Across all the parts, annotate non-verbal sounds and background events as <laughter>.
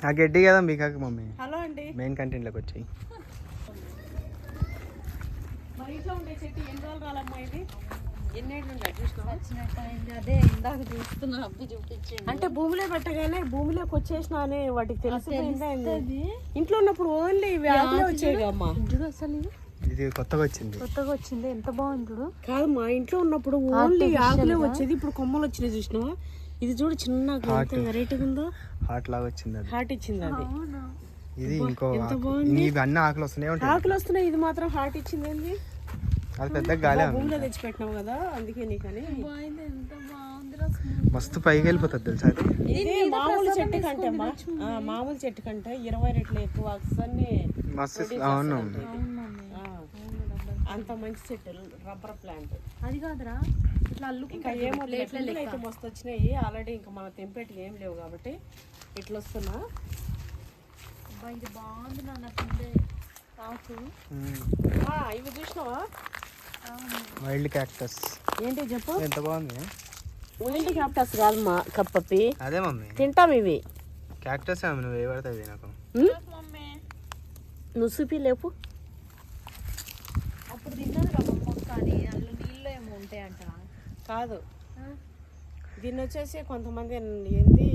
ఆ గడ్డి కదా మీకు మమ్మీ. హలో అండి. మెయిన్ కంటెంట్లోకి వచ్చాయి. మరి ఇంట్లో ఉండే చెట్టు ఎన్ని రోజులు రాలమ్మా ఇది? ఎన్నేళ్ళు ఉండే చూసినావా? వచ్చినట్టయింది అదే ఇందాక చూస్తున్నా అబ్బి చూపించండి అంటే భూమిలో పెట్టగానే భూమిలోకి వచ్చేసిన అని వాటికి తెలిసిపోయిందా? తెలుస్తుంది. ఇంట్లో ఉన్నప్పుడు ఓన్లీ ఇవి ఆకులే వచ్చేవి అమ్మా చూడు అసలు ఇది కొత్తగా వచ్చింది. కొత్తగా వచ్చింది ఎంత బాగుంది చూడు. కాదమ్మా ఇంట్లో ఉన్నప్పుడు ఓన్లీ ఆకులే వచ్చేది ఇప్పుడు కొమ్మలు వచ్చినాయి చూసినావా? ఇది చూడు చిన్నగా ఎంత వెరైటీగా ఉందో హాట్ లాగా వచ్చింది అది. హార్ట్ ఇచ్చింది అది. ఇది ఇంకో ఎంత ఆకు. బాగుంది. ఇవి అన్ని ఆకులు వస్తూనే ఉంటాయి. ఆకులు వస్తున్నాయి ఇది మాత్రం హార్ట్ ఇచ్చింది ఏంది? అది పెద్ద గాలి. భూమిలో తెచ్చిపెట్టినావు కదా అందుకే నీకని. బాగుంది ఎంత బాగుంది మస్తు పైకి వెళ్ళిపోతుంది తెలుసా ఇది మామూలు చెట్టు కంటే అమ్మా. ఆ, మామూలు చెట్టు కంటే ఇరవై రెట్లు ఎక్కువ మస్తు అవును. అంత మంచి చెట్టు రబ్బర్ ప్లాంట్. అది కాదురా. ఇట్లా అల్లుకు ఇంకా ఏమో పిందులు అయితే మస్తు వచ్చినాయి. ఆల్రెడీ ఇంకా మన తెంపేటి ఏం లేవు కాబట్టి ఇట్లా వస్తున్నా అబ్బా ఇది బాగుంది నాన్న పిండే. ఆకు. ఆ, ఇవి చూసినావా? వైల్డ్ క్యాక్టస్ ఏంటి చెప్పు? ఎంత బాగుంది? ఉల్లి క్యాప్టస్ కాదమ్మా కప్పప్పి అదే మమ్మీ. తింటాం ఇవి. క్యాక్టస్ ఏమి నువ్వు ఏ పడుతుంది నాకు నువ్వు చూపి లేపు అప్పుడు తిన్నది అని అందులో నీళ్ళు ఏమో ఉంటాయంట. కాదు. దీన్ని వచ్చేసి కొంతమంది ఏంది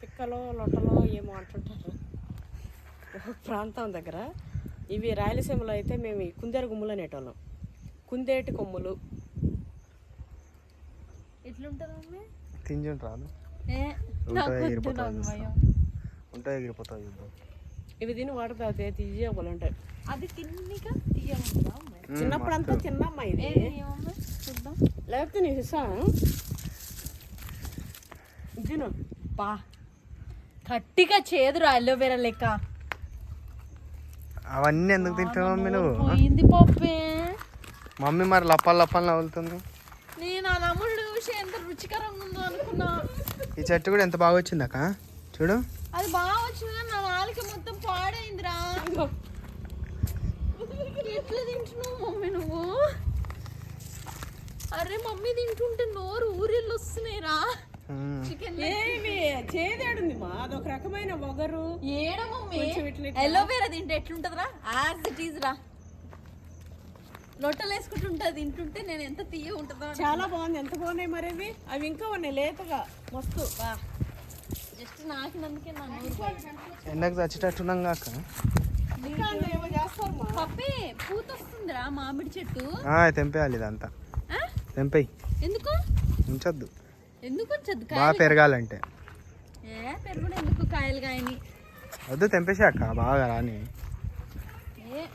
పిక్కలో లొట్టలో ఏమో అంటుంటారు. ప్రాంతం దగ్గర. ఇవి రాయలసీమలో అయితే మేము కుందేరు గుమ్ములు అనేటోళ్ళం. కుందేటి కొమ్ములు. ఎట్లుంటది మమ్మీ తింజుంటు రాదు ఏ ఉంటాయి ఎగిరిపోతావు ఉంటాయి ఎగిరిపోతావు చూద్దాం. ఇవి తిని వాడుతుంది తీయగలు ఉంటాయి అది తీయముందా అమ్మాయి చిన్నప్పుడు అంతా తిన్నమ్మా ఇది. చూద్దాం. లేకపోతే నీకు ఇస్తాను తిను పా గట్టిగా చేదురా అలోవేరా లెక్క. అవన్నీ ఎందుకు తింటావు మమ్మీ నువ్వు? పోయింది పప్పే. మమ్మీ మరి లప్పాలు లప్పాలు నవ్వులుతుంది. నేను ఆ నమ్ముడు చూసి ఎంత రుచికరంగా ఉందో అనుకున్నా. ఈ చెట్టు కూడా ఎంత బాగా వచ్చింది అక్క? చూడు. అది బాగా వచ్చింది కానీ నా నాలుక మొత్తం పాడైందిరా. ఎట్లా తింటున్నావు మమ్మీ నువ్వు? అరే మమ్మీ తింటుంటే నోరు ఊరిళ్ళు వస్తున్నాయిరా. చికెన్ ఏమి చేదేడుంది మా అదొక రకమైన ఒగరు ఏడ మమ్మీ? కొంచెం ఇట్లా ఇట్లా. ఎలోవేరా తింటే ఎట్లుంటదిరా? యాజ్ ఇట్ ఈజ్ రా. లొట్టలు వేసుకుంటుంటది తింటుంటే నేను ఎంత తీయ ఉంటుందో చాలా బాగుంది. ఎంత బాగున్నాయి మరి అవి అవి ఇంకా ఉన్నాయి లేతగా. మస్తు. బా జస్ట్ నాకినందుకే నా నోరు పోయింది. ఎండకు చచ్చేటట్టున్నాం కాక. ఇంకా పప్పి పూత వస్తుందిరా మామిడి చెట్టు. ఆ, తెంపేయాలి ఇదంతా. ఆ? తెంపేయి. ఎందుకు? ఉంచొద్దు. ఎందుకు వచ్చదు బాగా కాయలు పెరగాలంటే. ఏ పెరుగుడు ఎందుకు కాయలు కాయని? వద్దు తెంపేసాక బాగా రాని. ఏ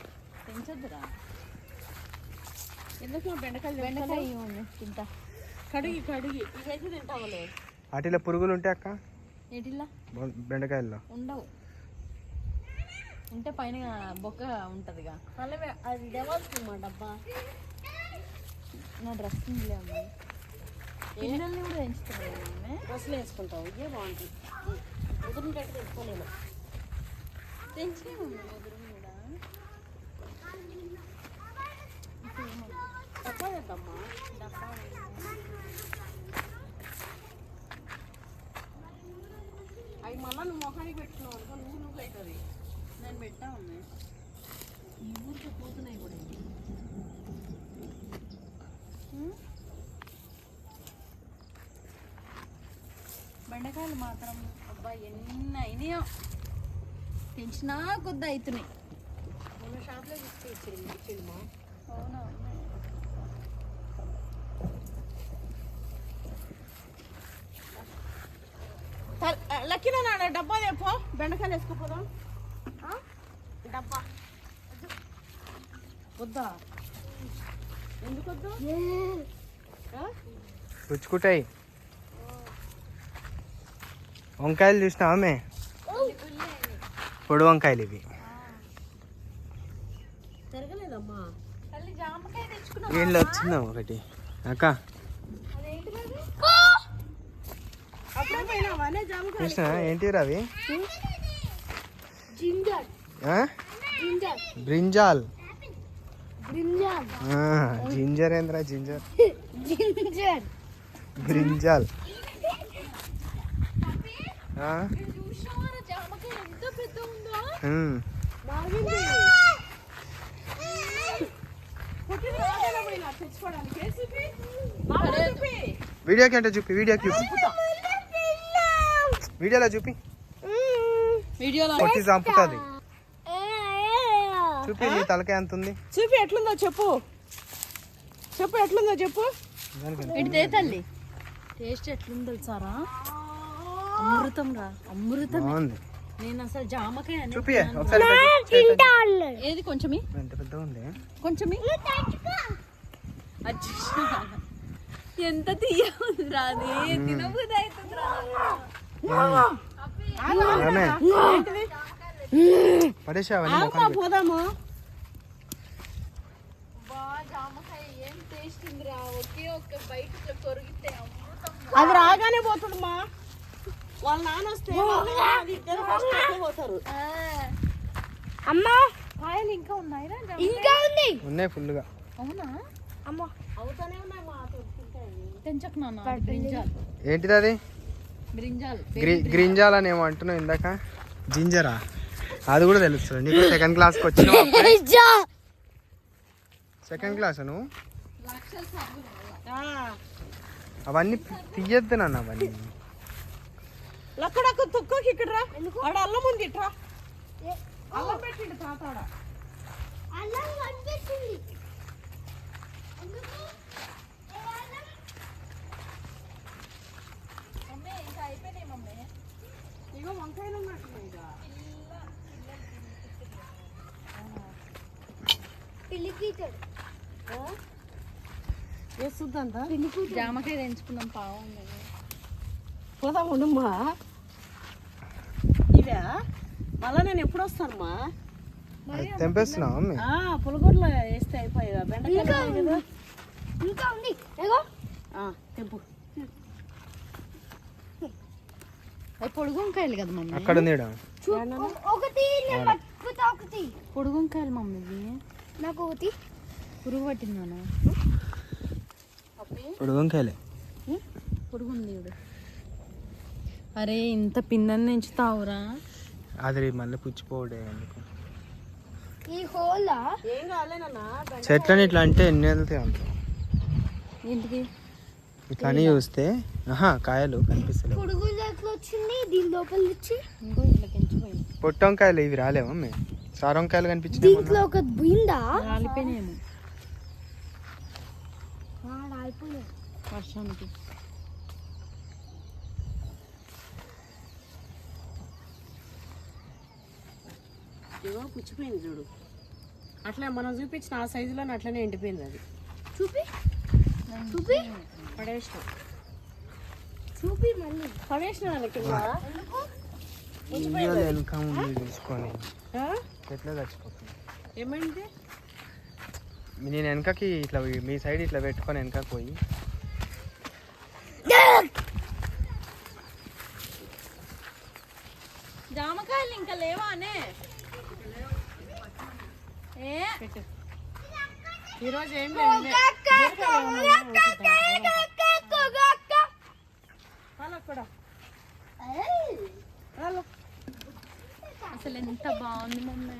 పెంచొద్దురా ఎందుకు బెండకాయలు బెండకాయ తింటా. కడిగి కడిగి. ఇదైతే తింటావులే. వాటిలో పురుగులు ఉంటాయి అక్క? బెండకాయల్లో. ఉండవు. ఉంటే పైన బొక్క ఉంటదిగా. అలాగే అది మా డబ్బా నా డ్రెస్ ఉందిలే అమ్మాయి పిల్లల్ని కూడా మమ్మీ డ్రెస్సులు వేసుకుంటావు ఇదే బాగుంటుంది ఎదురుంటే తెచ్చుకోలేను పెంచే మమ్మీ ఎదురు కూడా. డబ్బా అవి మళ్ళీ నువ్వు మొహానికి పెట్టుకున్నావు అనుకో నువ్వు నువ్వు అవుతుంది నేను పెట్టా మమ్మీ. ఈ ఊరికి పోతున్నాయి కూడా. బెండకాయలు మాత్రం అబ్బా ఎన్ని అయినాయో. పెంచినా కొద్ది అవుతున్నాయి మొన్న షాప్లో తీసుకు ఇచ్చింది. ఇచ్చింది మా అవునా లక్కీలో నా డబ్బా తెపో బెండకాయలు వేసుకోపోదాం? డబ్బా. వద్దా? ఎందుకు వద్దు ఆ? రుచుకుంటాయి వంకాయలు చూసినావా ఆమె పొడి వంకాయలు ఇవి. వీళ్ళు వచ్చిందా ఒకటి. అక్క. చూసినా ఏంటి ఆ? జింజర్. బ్రింజాల్. జింజర్ ఏంద్రా జింజర్? జింజర్ బ్రింజాల్ వీడియోకి అంటే చూపి వీడియోకి చూపి. వీడియోలో చూపి. వీడియోలో కొట్టి చంపుతుంది చూపి తలకాయ ఎంత ఉంది? చూపి ఎట్లుందో చెప్పు. చెప్పు ఎట్లుందో చెప్పు? ఇటు తల్లి. టేస్ట్ ఎట్లుంది తెలుసారా? అమృతం రా అమృతం నేను అసలు జామకాయ చూపి ఏది పెద్దగా ఉంది? కొంచెమి? అచ్చా. ఎంత తీయ ఉందిరా అది తినబుద్ధి ఆగుమా పోదాము. అది రాగానే పోతుందమ్మా వాళ్ళ నాన్న వస్తే పోతారు. అమ్మా! కాయలు ఇంకా ఉన్నాయిరా? ఇంకా ఉంది. ఉన్నాయి ఫుల్గా అవునా? అమ్మ! అవుతానే ఉన్నాయి మా తింటాయి తెంచకు నాన్న బ్రింజాల్. ఏంటిది అది? బ్రింజాల్. గ్రీ గ్రీంజాల్ అని ఏమో అంటున్నావు ఇందాక. జింజరా? అది కూడా తెలుస్తుంది. నీకు సెకండ్ క్లాస్కి వచ్చినావు సెకండ్ క్లాస్ నువ్వు? అవన్నీ తీయద్దు నాన్న అవన్నీ. లక్కడక్క తొక్కకి ఇక్కడ రా. ఆడ అల్లం ఉంది ఇట్రా అల్లం పెట్టిండు తాత ఆడ. ఇగో వంకాయలు? ఏ చూద్దాందా జామకాయ తెంచుకున్నాం పోదాం ఉండమ్మా. ఇవే? మళ్ళా నేను ఎప్పుడు వస్తానమ్మా? పులగూరలో వేస్తే అయిపోయి బెండకాయలు ఉన్నాయి కదా. ఇంకా ఉంది. ఏగో ఆ, తెంపు. అవి పొడుగు వంకాయలు కదా మమ్మీ? అక్కడ. ఒకటి ఒకటి. పొడుగు వంకాయలు మమ్మీ నాకు ఒకటి పురుగు పట్టిందానా ఇప్పుడు వంకాయలే. పొడుగు ఉంది ఇవిడు అరే ఇంత పిన్నని పెంచుతావురా అది మళ్ళీ పుచ్చిపోవడే అందుకు ఈ హోలా? ఏం కాలేనన్నా చెట్లని ఇట్లా అంటే ఎన్ని వెళ్తాయి అంత? ఏంటిది ఇట్లా అని చూస్తే ఆహా కాయలు కనిపిస్తలేవు. పొడుగులు ఎట్లా వచ్చింది? దీని లోపల వచ్చి ఇంకో ఇట్లా పెంచిపోయింది పొట్టు వంకాయలు ఇవి రాలేవు మమ్మీ సార వంకాయలు కనిపించినాయి మొన్న. ఒక బుయిందా రాలిపోయినాయేమో. వర్షానికి. ఇగో పుచ్చిపోయింది చూడు. అట్లా మనం చూపించిన ఆ సైజులోనే అట్లనే ఎండిపోయింది అది. చూపి. చూపి. పడేసినాం. చూపి మళ్ళీ. పడేసిన దానికి. వెనక? ఎట్లా చచ్చిపోతుంది ఏమైంది? నేను వెనకకి ఇట్లా మీ సైడ్ ఇట్లా పెట్టుకొని వెనకకి పోయి. జామకాయలు ఇంకా లేవా అనే ఏ? పెట్టు. ఈరోజు ఏం లేదు. కూడా అసలు ఎంత బాగుంది మమ్మీ.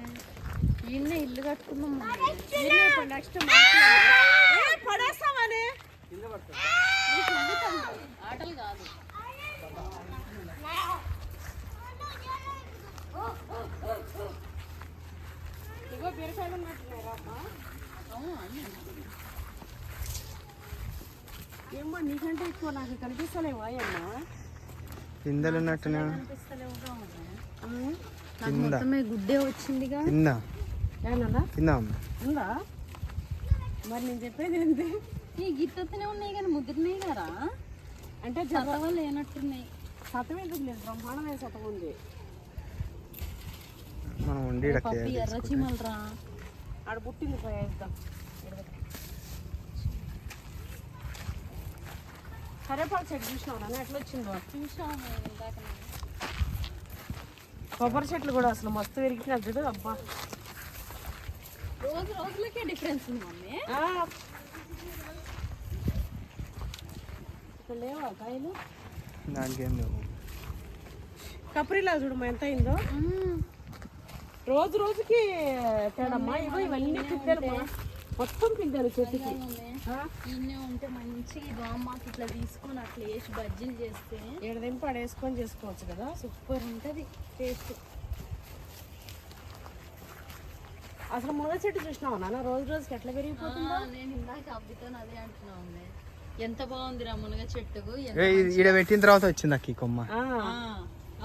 ఈయన ఇల్లు కట్టుకున్నాం ఇప్పుడు నెక్స్ట్ పడేస్తామని ఆటలు కాదు. ఇగో బీరకాయలు ఏమో నీకంటే ఎక్కువ నాకు కనిపిస్తలేవా అమ్మా పిందెలు ఉన్నట్టునే కింద. మొత్తమే గుడ్డే వచ్చిందిగా. కింద కింద ఉందా? మరి నేను చెప్పేది ఏంటి? ఈ గిత్తనే ఉన్నాయి కానీ ముదిరినాయి కదా. అంటే చదవ లేనట్టున్నాయి. సతం ఎందుకు లేదు? బ్రహ్మాండమైన సతం ఉంది. మనం ఉండి ఎర్ర. చీమలరా? ఆడ పుట్టింది పోయేద్దాం కరేపాకు చెట్టు చూసినావు ఎట్లా వచ్చిందో? చూసాము ఇందాక నేను. కొబ్బరి చెట్లు కూడా అసలు మస్తు విరిగినాయి చూడు అబ్బా. రోజు రోజులకే డిఫరెన్స్ ఉంది మమ్మీ. ఇక్కడ లేవా కాయలు? లేవు. కప్రీలా చూడమ్మా ఎంత అయిందో రోజు రోజుకి తేడమ్మా ఇగో ఇవన్నీ పిందెలు మొత్తం పిందెలు చెట్టుకి? ఇన్నే ఉంటే మంచి మాకు ఇట్లా తీసుకొని అట్లా వేసి బజ్జీలు చేస్తే ఏడదింపు పడేసుకొని చేసుకోవచ్చు కదా? సూపర్ ఉంటుంది. టేస్ట్. అసలు మునగ చెట్టు చూసినావా నాన్న? రోజు రోజుకి ఎట్లా పెరిగిపోతుంది? నేను ఇందాక అబ్బితో అదే అంటున్నా ఉంది ఎంత బాగుంది రా మునగ చెట్టుకు? ఈడ పెట్టిన తర్వాత వచ్చింది అక్క ఈ కొమ్మ.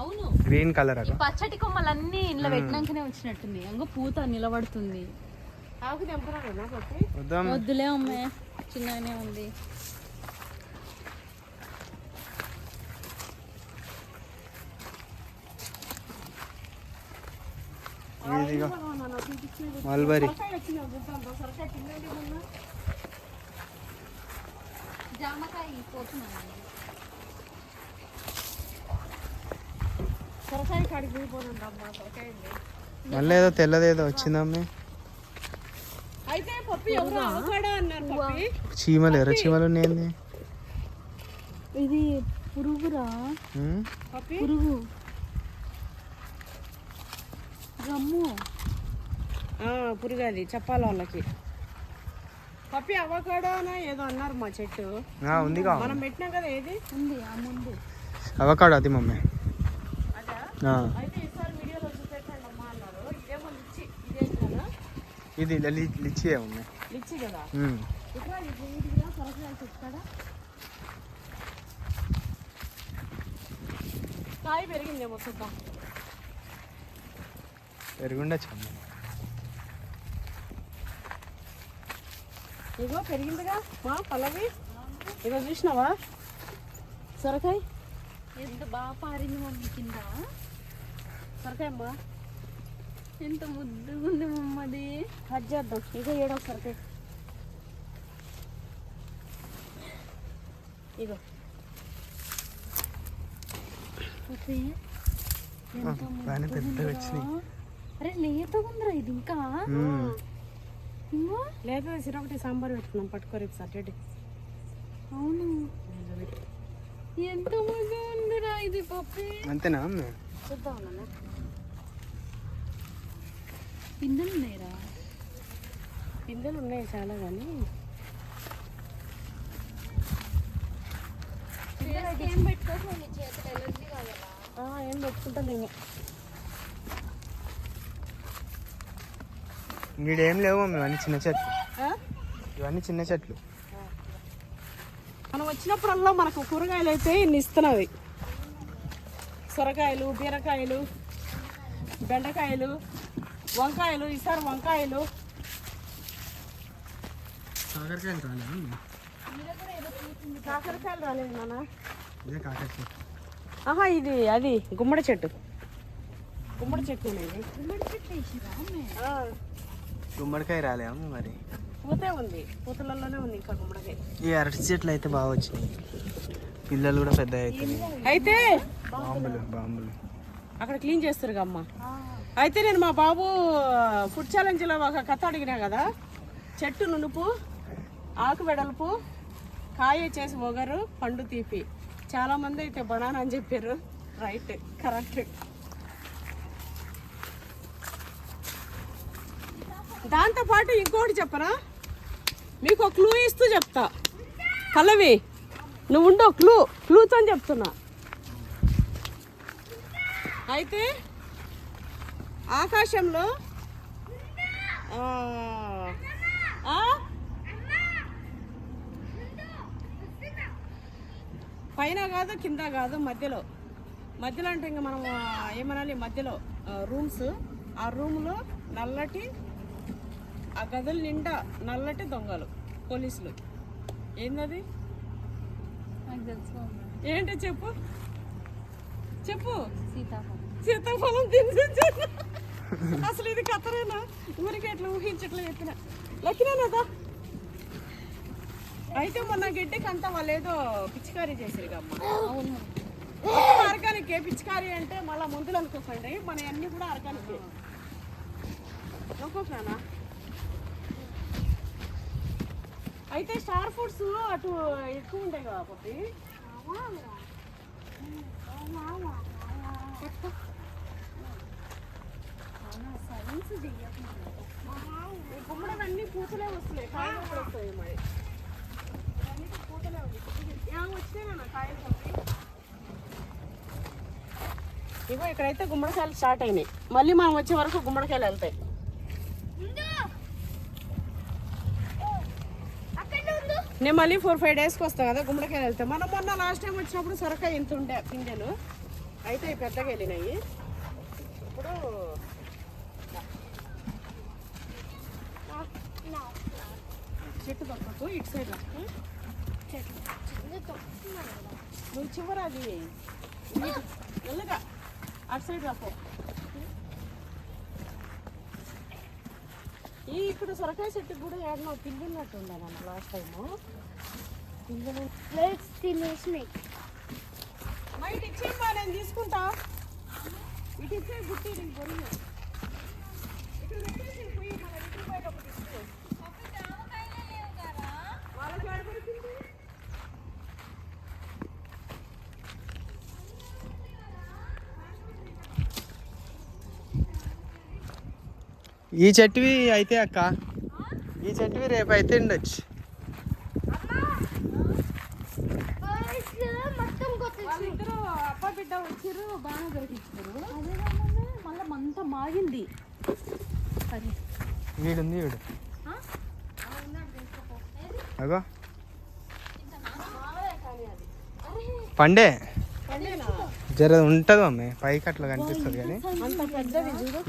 అవును. గ్రీన్ కలర్ పచ్చటి కొమ్మలన్నీ ఇంట్లో పెట్టినాకనే వచ్చినట్టుంది. అంగ పూత నిలబడుతుంది. వద్దులే అమ్మే చిన్నగానే ఉంది. ఇదిగో మల్బరీ. మళ్ళీ ఏదో తెల్లదేదో వచ్చిందమ్మే అయితే పప్పి ఎవరు అవకాడో అన్నారు పప్పి. చీమలు ఎర్ర చీమలు ఉన్నాయండి ఇది పురుగురా? పప్పి? పురుగు. గమ్ము ఆ, పురుగది చెప్పాలి వాళ్ళకి పప్పి అవకాడోనా ఏదో అన్నారు మా చెట్టు. ఆ, ఉందిగా. మనం పెట్టినాం కదా ఏది? ఉంది ఆ ముందు. అవకాడో అది మమ్మీ. అదా? అయితే ఈసారి వీడియోలో చూపెట్టండి అమ్మా అన్నారు ఇదేమో లిచ్చి ఇదేంటి కదా ఇది లిచ్చియే మమ్మీ లిచ్చి కదా. ఇక్కడ ఇది సొరకాయ చెట్టు కదా? కాయ పెరిగిందేమో చూద్దాం. పెరుగుండొచ్చు అమ్మ ఇగో పెరిగిందిగా. మా పల్లవి ఇగో చూసినావా? సొరకాయ? ఎంత బాగా పారింది మమ్మీ కింద. సొరకాయ అమ్మా ఎంత ముద్దుగా ఉంది మమ్మది. కట్ చేద్దాం. ఇగో ఏడో సొరకాయ ఇగో. అరే లేతగా ఉందిరా ఇది ఇంకా. ఇంకో లేదా సిరొకటి సాంబార్ పెట్టుకున్నాం పట్టుకోరు సాటర్డే. అవును. ఎంత ముద్దు ఉందిరా ఇది పప్పి. అంతేనా అమ్మే? చూద్దాం పిందెలు ఉన్నాయిరా పిందెలు ఉన్నాయి చాలా కానీ. ఏం పెట్టుకోవచ్చు నీ చేతులు ఎలర్జీ కావాలా ఆ, ఏం పెట్టుకుంటాం మేము ఈడేం లేవు మమ్మీ ఇవన్నీ చిన్న చెట్లు. ఆ? ఇవన్నీ చిన్న చెట్లు. మనం వచ్చినప్పుడల్లా మనకు కూరగాయలు అయితే ఇన్ని ఇస్తున్నవి. సొరకాయలు బీరకాయలు బెండకాయలు వంకాయలు ఈసారి వంకాయలు. కాకరకాయలు రాలేదు? కాకరకాయలు రాలేదు నాన్న. ఇదే కాకరకాయ. ఆహా ఇది అది గుమ్మడి చెట్టు. గుమ్మడి చెట్టు గుమ్మడికాయ రాలే అమ్మ మరి? పూతే ఉంది. పూతలలోనే ఉంది ఇంకా గుమ్మడికాయ. ఈ అరటి చెట్లు అయితే బాగా వచ్చినాయి. పిల్లలు కూడా పెద్ద అయితే బాంబులు బాంబులు. అక్కడ క్లీన్ చేస్తారు అమ్మ. అయితే నేను మా బాబు ఫుడ్ ఛాలెంజ్లో ఒక కథ అడిగినా కదా? చెట్టు నునుపు ఆకు వెడల్పు కాయ చేసి ఒగరు పండు తీపి. చాలా మంది అయితే బనానా అని చెప్పారు. రైట్ కరెక్ట్ దాంతోపాటు ఇంకోటి చెప్పరా మీకు ఒక క్లూ ఇస్తూ చెప్తా. పల్లవి నువ్వు ఉండో క్లూ క్లూతో చెప్తున్నా. అయితే ఆకాశంలో? పైన కాదు కింద కాదు మధ్యలో. మధ్యలో అంటే ఇంకా మనం ఏమనాలి? మధ్యలో రూమ్స్. ఆ రూమ్లో నల్లటి ఆ గదుల నిండా నల్లటి దొంగలు పోలీసులు. ఏందది? ఏంటో చెప్పు? చెప్పు. సీతాఫలం. సీతాఫలం తినిపించాను అసలు ఇది కథరేనా? ఊరికి ఎట్లా ఊహించట్లే చెప్పిన. లక్కినాదా అయితే మొన్న గడ్డికి అంతా వాళ్ళు ఏదో పిచికారీ చేసారు అమ్మ అవును ఆర్గానిక్ పిచికారీ అంటే మళ్ళీ మందులు అనుకోకండి. మన అన్ని కూడా ఆర్గానిక్ అనుకోకనా అయితే స్టార్ ఫుడ్స్ అటు ఎక్కువ ఉంటాయి కదా పప్పి అవునా సరే ఈ గుమ్మడవన్నీ పూతలే వస్తున్నాయి కాయలు కూడా వస్తాయి మరి పూతలే వచ్చినాయి కాయలు ఇగో ఇక్కడైతే గుమ్మడికాయలు స్టార్ట్ అయినాయి. మళ్ళీ మనం వచ్చే వరకు గుమ్మడికాయలు వెళ్తాయి. నేను మళ్ళీ ఫోర్ ఫైవ్ డేస్కి వస్తాను కదా గుమ్మడికాయలు వెళ్తాయి మనం మొన్న లాస్ట్ టైం వచ్చినప్పుడు సొరకాయ ఇంత ఉండే పింజలు అయితే పెద్దగా వెళ్ళినాయి ఇప్పుడు చెట్టు పక్కకు ఇటు సైడ్. నువ్వు చివర అది. మెల్లగా అటు సైడ్ రాపో. ఈ ఇక్కడ సొరకాయ చెట్టుకు కూడా ఏడనో పిల్లున్నట్టు ఉండాలి లాస్ట్ టైము ప్లేట్స్ తినేసినాయి నైట్ ఇచ్చేమ్మా నేను తీసుకుంటా. ఇటు ఇచ్చే గుట్టి నేను పొరుగు ఇక్కడ పెట్టేసి పోయి మన ఇంటికి పోయేటప్పుడు ఇస్తే. వాళ్ళకి ఏడ దొరికింది? ఈ చెట్టువి అయితే అక్క. ఈ చెట్టువి రేపు అయితే ఉండొచ్చు. అప్ప బిడ్డ బాగా దొరికించారు అదే మళ్ళీ మంత మాగింది సరే వీడుంది వీడు. అగో. పండే. పండేనా? జర ఉంటుంది మమ్మీ పైకి అట్లా కనిపిస్తుంది కానీ.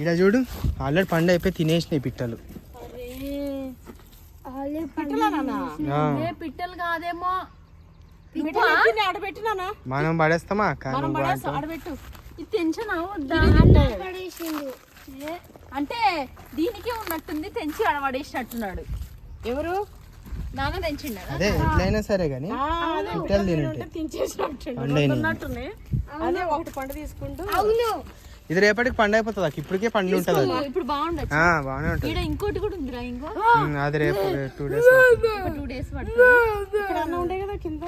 ఇలా చూడు. ఆల్రెడీ పండు అయిపోయి తినేసినాయి పిట్టలు. పిట్టలు కాదేమో. మనం పడేస్తామా? అంటే దీనికే ఉన్నట్టుంది తెంచి అడవడేసినట్టున్నాడు ఎవరు? అదే ఎట్లయినా సరే కానీ పిట్టలు. అదే ఒకటి పండు తీసుకుంటూ అవును. ఇది రేపటికి పండు అయిపోతుంది. ఇప్పటికే పండు ఉంటుంది ఇప్పుడు బాగానే ఉంటుంది. ఇంకోటి కూడా ఉందిరా ఇంకో? అది రేపు టూ డేస్ టూ డేస్ పడుతుంది. ఇక్కడ అన్న ఉండే కదా కింద?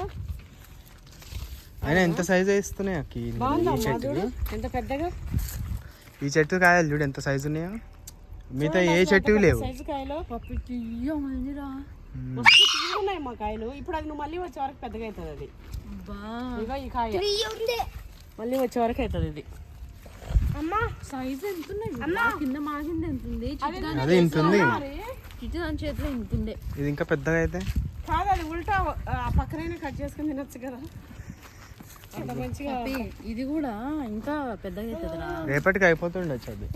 అయినా ఎంత సైజు ఇస్తున్నాయి అక్క? ఈ- చెట్టు చూడు? ఎంత పెద్దగా? ఈ చెట్టు కాయలు చూడు ఎంత సైజు ఉన్నాయో? మిగతా ఏ చెట్టు లేవు. ఉన్నాయి మా కాయలు. ఇప్పుడు అది నువ్వు మళ్ళీ వచ్చే వరకు పెద్దగా అవుతుంది అది. ఇగో ఈ కాయ. మళ్ళీ వచ్చే వరకు అవుతుంది ఇది. అమ్మా. సైజ్ ఎంత ఉన్నాయి కింద మాగింది ఎంత ఉంది అదే ఇంత ఉంది. మరి. చిట్టి దాని చేతిలో ఇంత ఉండే ఇది ఇంకా పెద్దగా అయితే? కాదు అది ఉల్టా ఆ పక్కనే కట్ చేసుకుని తినొచ్చు కదా. ఇది కూడా ఇంకా పెద్దగా అవుతుందిరా. రేపటికి అయిపోతుండొచ్చు అది.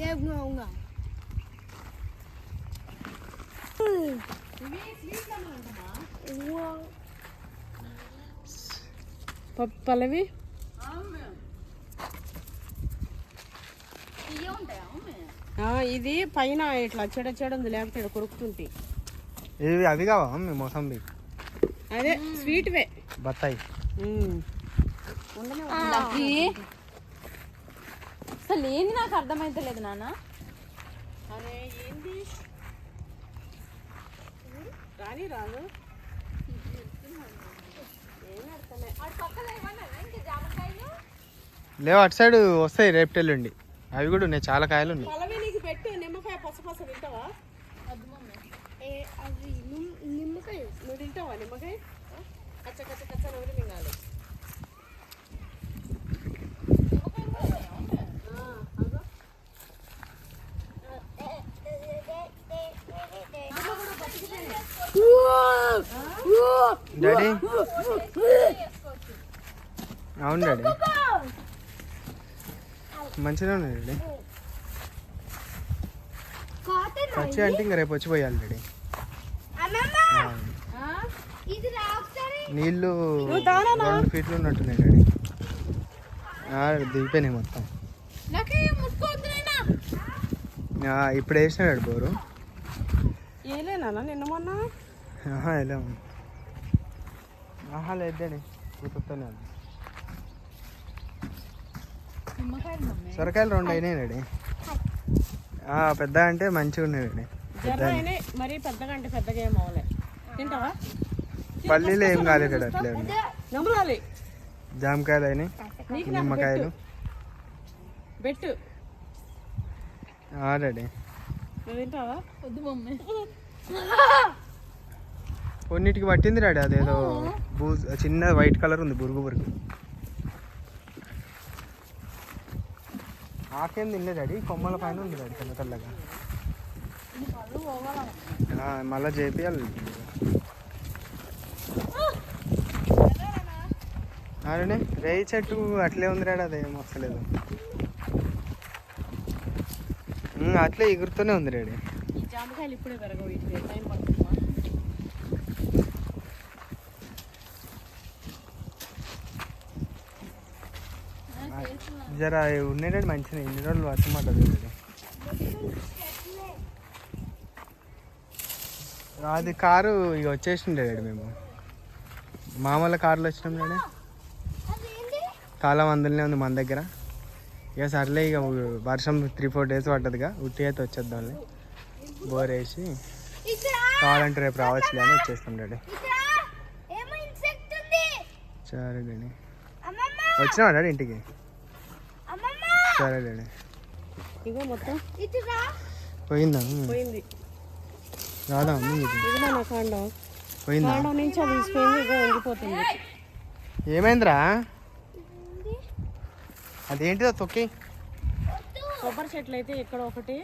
పల్లవి? ఇది పైన ఇట్లా చెడ చెడ ఉంది లేకపోతే కొరుకుతుంటే. ఇవి అవి కావా మోసంబి? అదే స్వీట్ వే బత్తాయి. అసలు ఏంది నాకు అర్థమైతే లేదు నాన్న. అరే ఏంది? రాని. రాదు లేవు అటు సైడ్ వస్తాయి రేపు ఎల్లుండి అవి కూడా ఉన్నాయి చాలా కాయలు ఉన్నాయి. పెట్టు నిమ్మకాయ పస పస తింటావా? ఏ, అది నిమ్- నిమ్మకాయ నువ్వు తింటావా నిమ్మకాయ? కచ్చ కచ్చ కచ్చ నవ్వులు మింగాలి. డాడీ? అవును డాడీ. మంచిగా ఉన్నాయి డాడీ. పచ్చి అంటే ఇంకా రేపు వచ్చి పోయాలి డాడీ. నీళ్ళు రెండు ఫీట్లు ఉన్నట్టున్నాయి డాడీ. దిగిపోయినాయి మొత్తం. ఇప్పుడు వేసినాడు బోరు. ఏలేనా నిన్న మొన్న. ఆహా ఎలా ఉంది ఆహా లేదు డాడీ కూతురుతోనే ఉంది నిమ్మకాయలు మమ్మీ సొరకాయలు రెండు అయినాయి డాడీ ఆ, పెద్ద అంటే మంచిగా ఉన్నాయి డాడీ జర్ర అయినాయి మరీ పెద్దగా అంటే పెద్దగా ఏం అవ్వలే. తింటావా? పల్లీలు ఏం కాలేదు అట్లే నమ్మలాలి జామకాయలు అయినాయి నిమ్మకాయలు. నువ్వు తింటావా? వద్దు మమ్మీ <laughs> కొన్నిటికి పట్టింది డాడీ అదేదో బూ చిన్న వైట్ కలర్ ఉంది బురుగు బురుగు. ఆకేం తినలేదు డాడీ కొమ్మల పైన ఉంది డాడీ తెల్ల తెల్లగా. మళ్ళా చేపియాలి. అరే రేయి చెట్టు అట్లే ఉంది డాడీ అదేం వస్తలేదు. అట్లే ఎగురుతూనే ఉంది డాడీ. జామకాయలు ఇప్పుడే పెరగవు వీటికి టైం పడుతుందా జర డాడీ మంచిగా ఇన్ని రోజులు వర్షం పడ్డది డాడీ అది కారు ఇక వచ్చేసిండే మేము. మామూలు కార్లో వచ్చినాం డాడీ. చాలా మందులనే ఉంది మన దగ్గర. ఇక సర్లే ఇక వర్షం త్రీ ఫోర్ డేస్ పడ్డదిగా. ఉట్టి అయితే వచ్చేద్దాంలే బోర్ వేసి కావాలంటే రేపు రావచ్చులే అని వచ్చేస్తాం డాడీ. సరే డాడీ. వచ్చినావా డాడీ ఇంటికి? అమ్మమ్మ సరే డాడీ ఇగో మొత్తం. ఇటు రా. పోయిందా? పోయింది. రాదా? ఉంది మీకు ఇది నా కాండం పోయిందా? కాండం నుంచి అది తీసిపోయింది ఇగో వంగిపోతుంది ఏమైందిరా? అదేంటిదో తొక్కి. కొబ్బరి చెట్లు అయితే ఇక్కడ ఒకటి?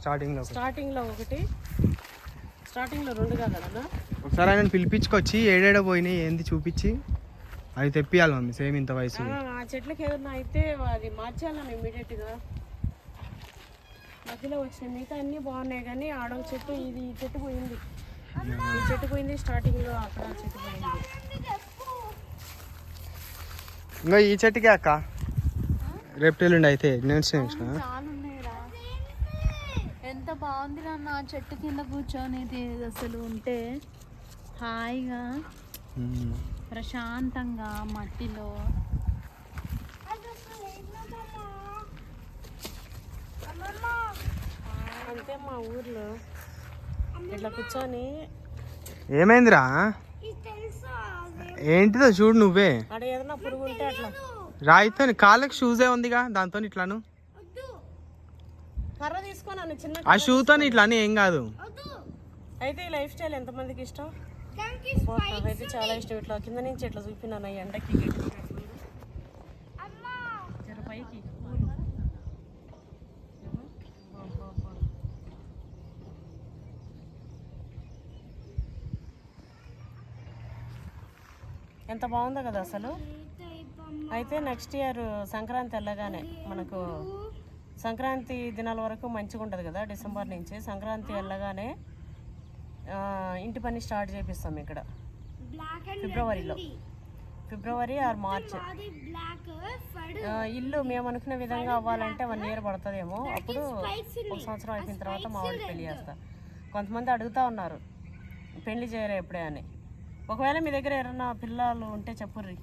స్టార్టింగ్లో స్టార్టింగ్లో ఒకటి. స్టార్టింగ్లో రెండు కాదు కదా ఒకసారి ఆయన పిలిపించుకొచ్చి ఏడేడో పోయినాయి ఏంది చూపించి. అవి తెప్పియాలి మమ్మీ సేమ్ ఇంత వయసు. ఆ, చెట్లకి ఏదన్నా అయితే అది మార్చాలని ఇమ్మీడియట్గా. మధ్యలో వచ్చిన మిగతా అన్నీ బాగున్నాయి కానీ ఆడొక చెట్టు ఇది ఈ చెట్టు పోయింది. ఈ చెట్టు పోయింది స్టార్టింగ్లో అక్కడ చెట్టు పోయింది. ఇంకా ఈ చెట్టుకే అక్క? రేపు ఎల్లుండి అయితే చాలా ఉన్నాయిరా ఎంత బాగుంది నాన్న ఆ చెట్టు కింద కూర్చొని అసలు ఉంటే. హాయిగా. ప్రశాంతంగా మట్టిలో. అంతే మా ఊర్లో. ఇట్లా కూర్చొని ఏమైందిరా? ఏంటిదో చూడు నువ్వే. ఏదైనా పురుగు ఉంటే అట్లా. రాయితో కాళ్ళకి షూజే ఉందిగా? దాంతో ఇట్లాను. ఆ షూతో ఇట్లా అని ఏం కాదు. అయితే ఈ లైఫ్ స్టైల్ ఎంతమందికి ఇష్టం? నాకైతే చాలా ఇష్టం. ఇట్లా కింద నుంచి ఇట్లా చూపినాను ఈ ఎండకి పైకి ఎంత బాగుందో కదా అసలు. అయితే నెక్స్ట్ ఇయర్ సంక్రాంతి వెళ్ళగానే మనకు సంక్రాంతి దినాల వరకు మంచిగా ఉంటుంది కదా డిసెంబర్ నుంచి. సంక్రాంతి వెళ్ళగానే ఇంటి పని స్టార్ట్ చేపిస్తాం ఇక్కడ. ఫిబ్రవరిలో. February or March. ఇల్లు మేము అనుకున్న విధంగా అవ్వాలంటే వన్ ఇయర్ పడుతుందేమో. అప్పుడు ఒక సంవత్సరం అయిపోయిన తర్వాత మా వాడికి పెళ్ళి చేస్తా. కొంతమంది అడుగుతా ఉన్నారు పెళ్ళి చేయరా ఎప్పుడే అని? ఒకవేళ మీ దగ్గర ఎవరన్నా పిల్లలు ఉంటే చెప్పుర్రి.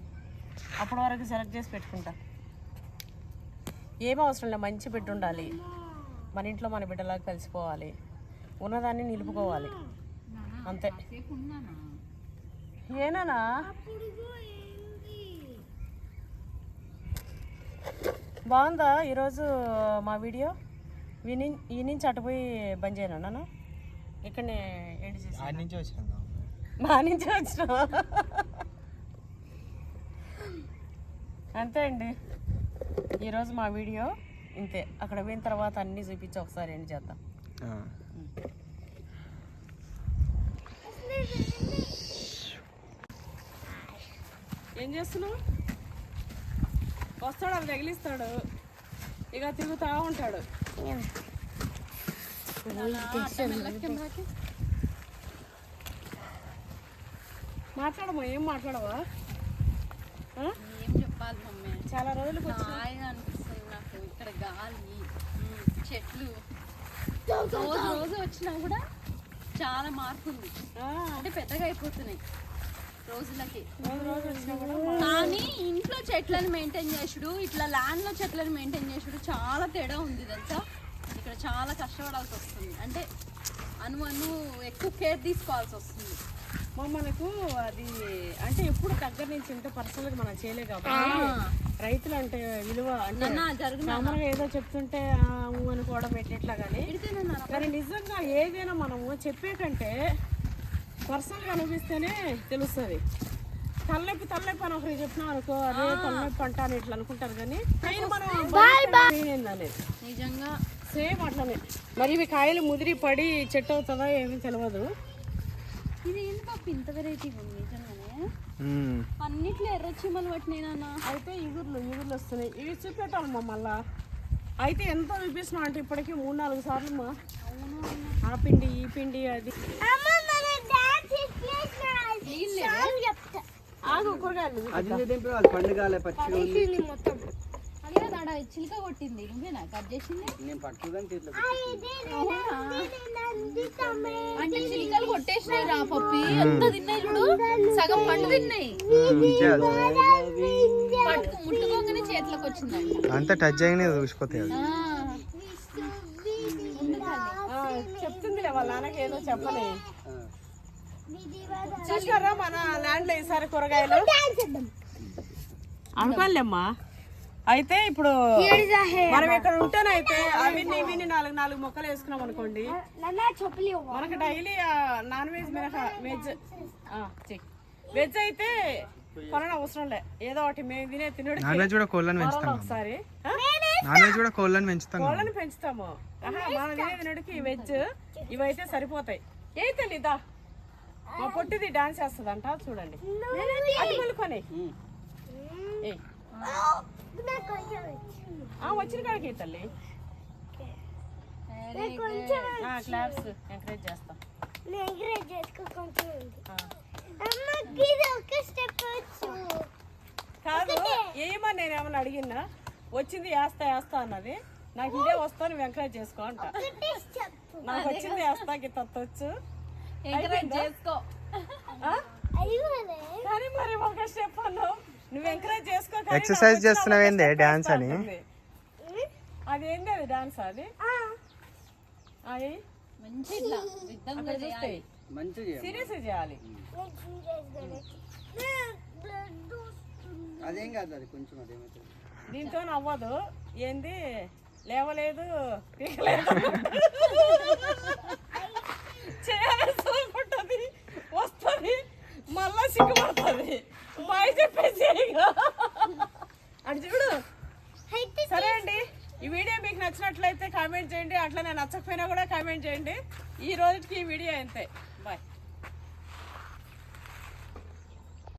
అప్పటి వరకు సెలెక్ట్ చేసి పెట్టుకుంటా. ఏం అవసరం లేదు మంచి బిడ్డ ఉండాలి. మన ఇంట్లో మన బిడ్డలాగా కలిసిపోవాలి. ఉన్నదాన్ని నిలుపుకోవాలి. అంతే. ఏంటి బాగుందా ఈరోజు మా వీడియో? ఈ నిం- ఈ నుంచి అటు పోయి బంద్ చేయను నాన్న? ఇక్కడనే ఎండ్ చేసి మా నుంచి వచ్చిన. అంతే అండి. ఈరోజు మా వీడియో ఇంతే. అక్కడ పోయిన తర్వాత అన్నీ చూపించి ఒకసారి ఎండ్ చేద్దాం. ఏం చేస్తున్నావు? వస్తాడు అది తగిలిస్తాడు. ఇక తిరుగుతా ఉంటాడు. మాట్లాడమా? ఏం మాట్లాడవా? ఏం చెప్పాలి మమ్మీ? చాలా రోజులకు వచ్చి హాయిగా అనిపిస్తుంది నాకు. ఇక్కడ గాలి చెట్లు. రోజు రోజు వచ్చినా కూడా చాలా మార్పు ఉంది అంటే పెద్దగా అయిపోతున్నాయి. రోజులకి. కానీ ఇంట్లో చెట్లను మెయింటైన్ చేసుడు ఇట్లా ల్యాండ్లో చెట్లను మెయింటైన్ చేసుడు చాలా తేడా ఉంది తెలుసా? ఇక్కడ చాలా కష్టపడాల్సి వస్తుంది. అంటే అను అను ఎక్కువ కేర్ తీసుకోవాల్సి వస్తుంది. మనకు అది అంటే ఎప్పుడు దగ్గర నుంచి ఉంటే పర్సనల్గా మనం చేయలే కాబట్టి రైతులు అంటే విలువ అంటే ఏదో చెప్తుంటే ఊ కూడా పెట్టేట్లా కానీ కానీ నిజంగా ఏదైనా మనము చెప్పే కంటే పర్సనల్గా అనిపిస్తేనే తెలుస్తుంది. తలనొప్పి తలనొప్పి అని ఒకరికి చెప్పినాం అనుకో అరే తలనొప్పి అంట అని ఇట్లా అనుకుంటారు కానీ ఏందనేది నిజంగా. సేమ్ అట్లనే. మరి ఇవి కాయలు ముదిరి పడి చెట్టు అవుతుందా ఏమీ తెలియదు ఇది ఏంటి పాప ఇంత వెరైటీ ఉంది నిజంగానే. అన్నిట్లో ఎర్ర చీమలు పట్టినాయి నాన్న. అయితే ఇగుర్లు ఇగుర్లు వస్తున్నాయి. ఇవి చూపెట్టాలి మా మళ్ళా. అయితే ఎంతో చూపిస్తున్నాం అంటే ఇప్పటికీ మూడు నాలుగు సార్లు మా. ఆ పిండి ఈ పిండి అది. చిలుక కొట్టింది. నువ్వేనా? కట్ చేసింది? నేను పట్టుదని ఇట్లా అంటే చిలుకలు కొట్టేసినాయి రా పప్పి. ఎంత తిన్నాయి చూడు. సగం పండు తిన్నాయి. పట్టుకు ముట్టుకోగానే చేతిలోకి వచ్చిందంట. అంతా టచ్ అయినా చూసిపోతాయి చెప్తుందిలే వాళ్ళ నాన్నకి ఏదో చెప్పలే. చూసారా మన ల్యాండ్లో ఈసారి కూరగాయలు? అనుకోలేమ్మా అయితే ఇప్పుడు మనం ఇక్కడ ఉంటేనైతే అవి ఇవి నాలుగు నాలుగు మొక్కలు వేసుకున్నాం అనుకోండి. మనకు డైలీ నాన్ వెజ్ మినహా వెజ్ వెజ్ అయితే కొనడం అవసరం లే. ఏదో ఒకటి మేము తినే తినడు నాన్ వెజ్ కూడా కోళ్ళని పెంచుతాం. ఒకసారి. ఆ? నాన్ వెజ్ కూడా కోళ్ళని పెంచుతాం. కోళ్ళని పెంచుతాము. మనం తినే తినడికి వెజ్ ఇవైతే సరిపోతాయి. ఏ తెలీదా? మా పొట్టిది డాన్స్ చేస్తుందంట చూడండి. ఆ, వచ్చిన కాడికి తల్లి. క్లాప్స్ ఎంకరేజ్ చేస్తాం. ఎంకరేజ్ చేసుకో కాదు ఏమని నేను ఏమన్నా అడిగినా వచ్చింది వేస్తా వేస్తా అన్నది. నాకు ఇదే వస్తా నువ్వు ఎంకరేజ్ చేసుకో అంట. నాకు వచ్చింది వేస్తా గిత్త వచ్చు ఎంకరేజ్ చేసుకో. కానీ మరి ఒక స్టెప్ అన్నావు. నువ్వు ఎంకరేజ్ చేసుకో చేస్తున్నావేంది ఒక step dance అని? అదేంది అది? డాన్స్ అది? అయ్యి మంచి ఇట్లా చేయాలి. సీరియస్ చేయాలి. అదేం కాదు అది కొంచెం దీంతో అవ్వదు ఏంది? లేవలేదు <laughs> పీకలేదు వస్తుంది మళ్ళా సిగ్గుపడుతుంది. బాయ్ చెప్పేసి అటు చూడు. సరే అండి ఈ వీడియో మీకు నచ్చినట్లయితే కామెంట్ చేయండి అట్లనే నచ్చకపోయినా కూడా కామెంట్ చేయండి. ఈ రోజుకి ఈ వీడియో అంతే. బాయ్.